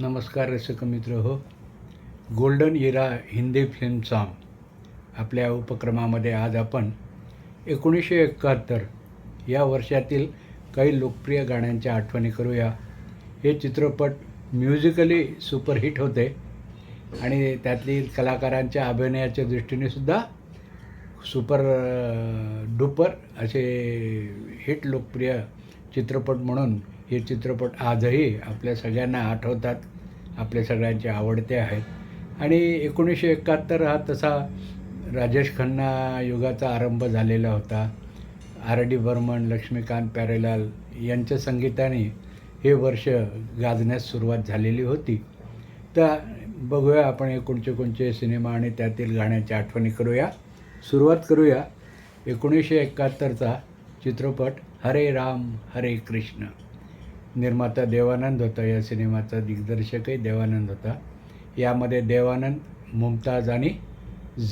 नमस्कार रसिक मित्र हो. Golden era Hindi film song आपल्या उपक्रमामध्ये आज आपण एकोणीसशे एकाहत्तर या वर्षातील काही लोकप्रिय गाण्यांच्या आठवणी करूया. हे चित्रपट म्युझिकली सुपरहिट होते आणि त्यातील कलाकारांच्या अभिनयाच्या दृष्टीने सुद्धा सुपर डुपर असे हिट लोकप्रिय चित्रपट म्हणून हे चित्रपट आजही आपल्या सगळ्यांना आठवतात आपल्या सगळ्यांचे आवडते आहेत. आणि एकोणीसशे एकाहत्तर हा तसा राजेश खन्ना युगाचा आरंभ झालेला होता. आर डी बर्मन लक्ष्मीकांत प्यारेलाल यांच्या संगीताने हे वर्ष गाजण्यास सुरुवात झालेली होती. तर बघूया आपण हे कोणचे कोणचे सिनेमा आणि त्यातील गाण्याच्या आठवणी करूया. सुरुवात करूया. एकोणीसशे एकाहत्तरचा चित्रपट हरे राम हरे कृष्ण. निर्माता देवानंद होता. या सिनेमाचा दिग्दर्शकही देवानंद होता. यामध्ये देवानंद मुमताज आणि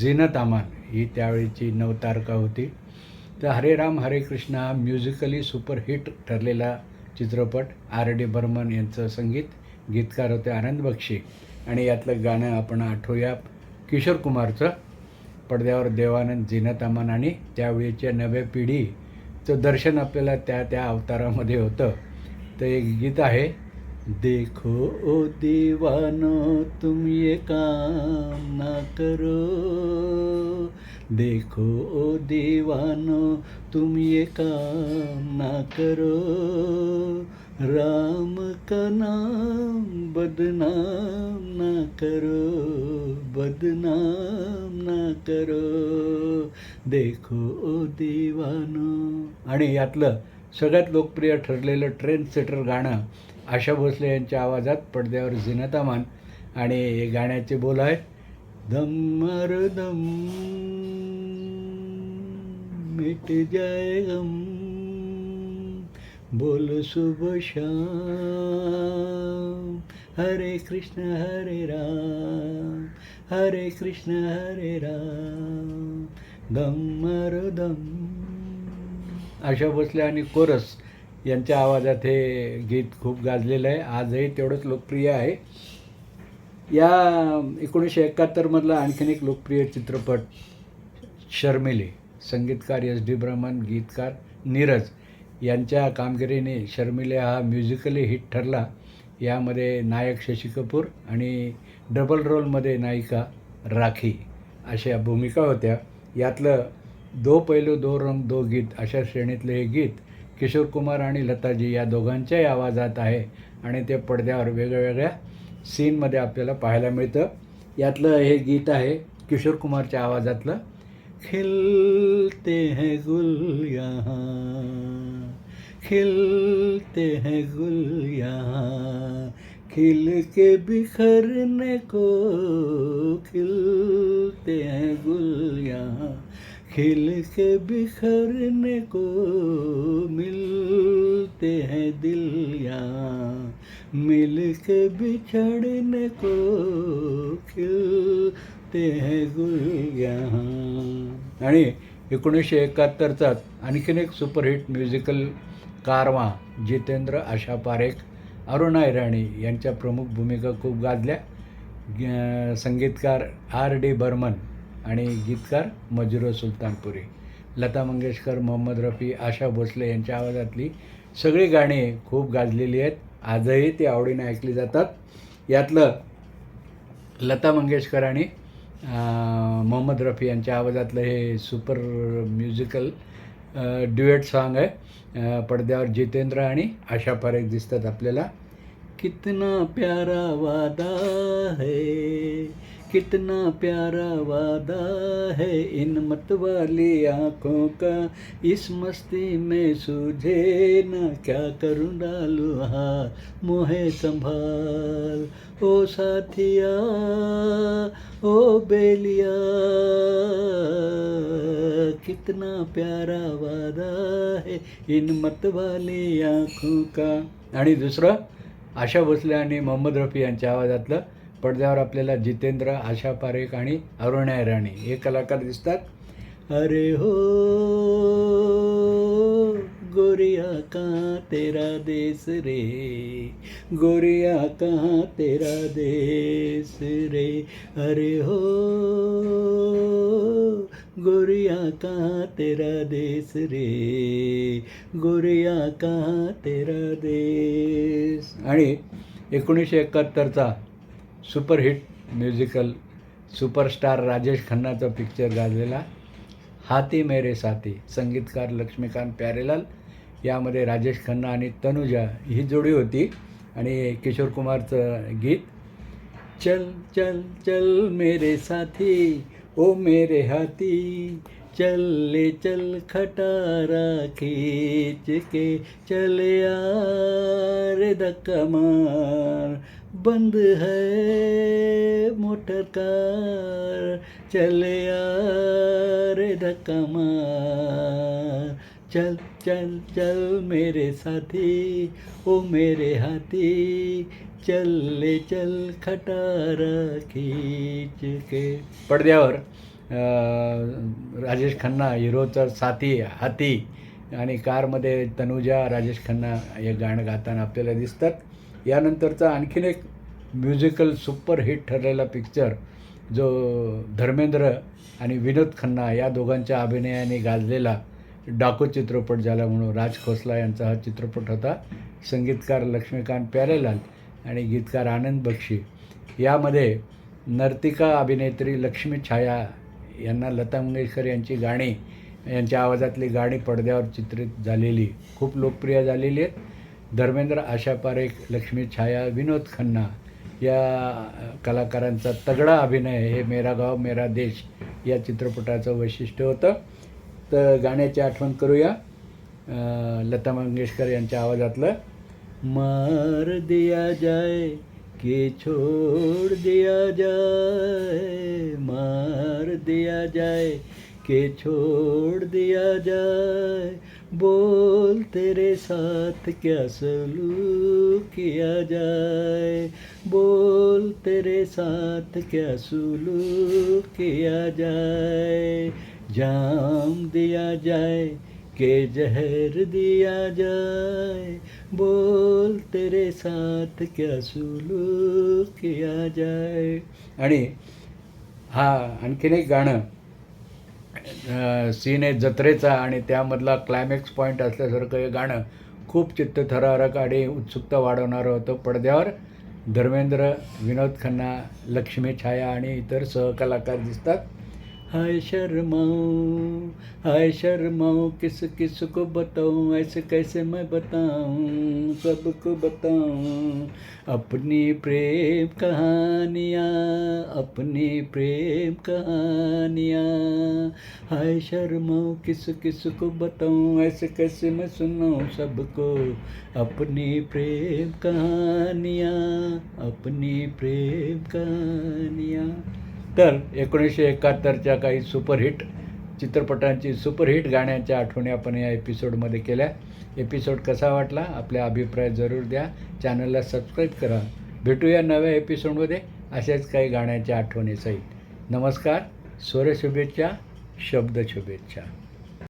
झिनत अमान ही त्यावेळीची नवतारका होती. तर हरे राम हरे कृष्ण हा म्युझिकली सुपरहिट ठरलेला चित्रपट. आर डी बर्मन यांचं संगीत गीतकार होते आनंद बक्षी. आणि यातलं गाणं आपण आठवूया किशोर कुमारचं. पडद्यावर देवानंद झिनत अमान आणि त्यावेळीच्या नव्या पिढीचं दर्शन आपल्याला त्या त्या अवतारामध्ये होतं. तर एक गीत आहे देखो ओ देवानो तुम ये काम ना करो। देखो ओ देवानो तुम ये काम ना करो। राम का नाम बदनाम ना करो बदनाम ना करो। देखो ओ देवानो. आणि यातलं सगळ्यात लोकप्रिय ठरलेलं ट्रेन सेटर गाणं आशा भोसले यांच्या आवाजात पडद्यावर झिनत आणि हे गाण्याचे बोल आहेत दमर दम मिट जाय गम बोल शुभ शाम हरे कृष्ण हरे राम हरे कृष्ण हरे राम दम मार दम आशा भोसले आणि कोरस यांच्या आवाजात हे गीत खूप गाजलेलं आहे. आजही तेवढंच लोकप्रिय आहे. या एकोणीसशे एकाहत्तरमधला आणखीन एक लोकप्रिय चित्रपट शर्मिली संगीतकार एस डी ब्रह्मन गीतकार नीरज यांच्या कामगिरीने शर्मिले हा म्युझिकली हिट ठरला. यामध्ये नायक शशी कपूर आणि डबल रोलमध्ये नायिका राखी अशा भूमिका होत्या. यातलं दो पैलू दो रंग दो गीत अशा श्रेणीतले हे गीत किशोर कुमार आणि लताजी या दोघांच्याही आवाजात आहे आणि ते पडद्यावर वेगवेगळ्या सीनमध्ये आपल्याला पाहायला मिळतं. यातलं हे गीत आहे किशोर कुमारच्या आवाजातलं खिलते हैं गुल यहाँ खिलते हैं गुल यहाँ खिल के बिखरने को खिलते हैं गुल यहाँ खिल के बिखरने को मिलते हैं दिल यहाँ मिल के बिछड़ने को खिलते हैं गुल यहाँ आणि एकोणीसशे एकाहत्तरचा आणखीन एक सुपरहिट म्युझिकल कारवा जितेंद्र आशा पारेख अरुणा इराणी यांच्या प्रमुख भूमिका खूप गाजल्या. संगीतकार आर डी बर्मन आणि गीतकार मजुरो सुलतानपुरी लता मंगेशकर मोहम्मद रफी आशा भोसले यांच्या आवाजातली सगळी गाणी खूप गाजलेली आहेत. आजही ती आवडीने ऐकली जातात. यातलं लता मंगेशकर आणि मोहम्मद रफी यांच्या आवाजातलं हे सुपर म्युझिकल ड्युएट सॉन्ग आहे. पडद्यावर जितेंद्र आणि आशा पारेख दिसतात आपल्याला. कितना प्यारा वादा है. कितना प्यारा वादा है इन मत वाली आँखों का। इस मस्ती में सूझे ना क्या करूँ डालू हार मोहे संभाल। ओ साथिया ओ बेलिया कितना प्यारा वादा है इन मत वाली आँखों का। आणि दुसरं आशा भोसले आणि मोहम्मद रफी यांच्या आवाजातलं पडद्यावर आपल्याला जितेंद्र आशा पारेख आणि अरुणा राणे हे कलाकार दिसतात. अरे हो गोरिया का तेरा देश रे. गोरिया का तेरा देश रे. अरे हो गोरिया का तेरा देश रे. गोरिया का तेरा देश आणि एकोणीसशे एकाहत्तरचा सुपरहिट म्युझिकल सुपरस्टार राजेश खन्नाचा पिक्चर गाजलेला हाती मेरे साथी संगीतकार लक्ष्मीकांत प्यारेलाल यामध्ये राजेश खन्ना आणि तनुजा ही जोडी होती आणि किशोर कुमारचं गीत चल चल चल मेरे साथी ओ मेरे हाथी चल ले चल खटारा खींच के चल यार धक्का मार बंद है मोटर कार चल यार धक्का मार। चल चल चल मेरे साथी ओ मेरे हाथी चल ले चल खटारा खींच के। पडद्यावर राजेश खन्ना हिरोचा साथी हाती आणि कारमध्ये तनुजा राजेश खन्ना हे गाणं गाताना आपल्याला दिसतात. यानंतरचा आणखीन एक म्युझिकल सुपरहिट ठरलेला पिक्चर जो धर्मेंद्र आणि विनोद खन्ना या दोघांच्या अभिनयाने गाजलेला डाको चित्रपट झाला म्हणून राज खोसला यांचा हा चित्रपट होता संगीतकार लक्ष्मीकांत प्यारेलाल आणि गीतकार आनंद बक्षी. यामध्ये नर्तिका अभिनेत्री लक्ष्मी छाया यांना लता मंगेशकर यांची गाणी यांच्या आवाजातली गाणी पडद्यावर चित्रित झालेली खूप लोकप्रिय झालेली आहेत. धर्मेंद्र आशा पारेख लक्ष्मी छाया विनोद खन्ना या कलाकारांचा तगडा अभिनय हे मेरा गाव मेरा देश या चित्रपटाचं वैशिष्ट्य होतं. तर गाण्याची आठवण करूया. लता मंगेशकर यांच्या आवाजातलं मार दिया जाय के छोड़ दिया जाय मार दिया जाय के छोड़ दिया जाय बोल तेरे साथ क्या सलूक किया जाए बोल तेरे साथ क्या सलूक किया जाए जाम दिया जाए के जहर दिया जाए बोल तेरे साथ क्या सुलूक किया जाए आणि हा आणखीन एक गाणं सीन आहे जत्रेचा आणि त्यामधला क्लायमॅक्स पॉईंट असल्यासारखं हे गाणं खूप चित्तथरारक आणि उत्सुकता वाढवणारं होतं पडद्यावर. धर्मेंद्र विनोद खन्ना लक्ष्मी छाया आणि इतर सहकलाकार दिसतात. हाय शर्माऊं हाय शर्माऊं किस किस को बताऊँ, ऐसे कैसे मैं बताऊँ, सबको बताऊँ, अपनी प्रेम कहानियाँ, अपनी प्रेम कहानियाँ। हाय शर्माऊं किस किस को बताऊँ, ऐसे कैसे मैं सुनाऊँ, सबको अपनी प्रेम कहानियाँ, अपनी प्रेम कहानियाँ। तर एकोणीसशे एकाहत्तरच्या काही सुपरहिट चित्रपटांची सुपरहिट गाण्यांच्या आठवणी आपण या एपिसोडमध्ये केल्या. एपिसोड कसा वाटला? आपला अभिप्राय जरूर द्या. चॅनलला सबस्क्राईब करा. भेटूया नव्या एपिसोडमध्ये. अशाच काही गाण्याच्या आठवणीसहित नमस्कार. स्वर शुभेच्छा शब्द शुभेच्छा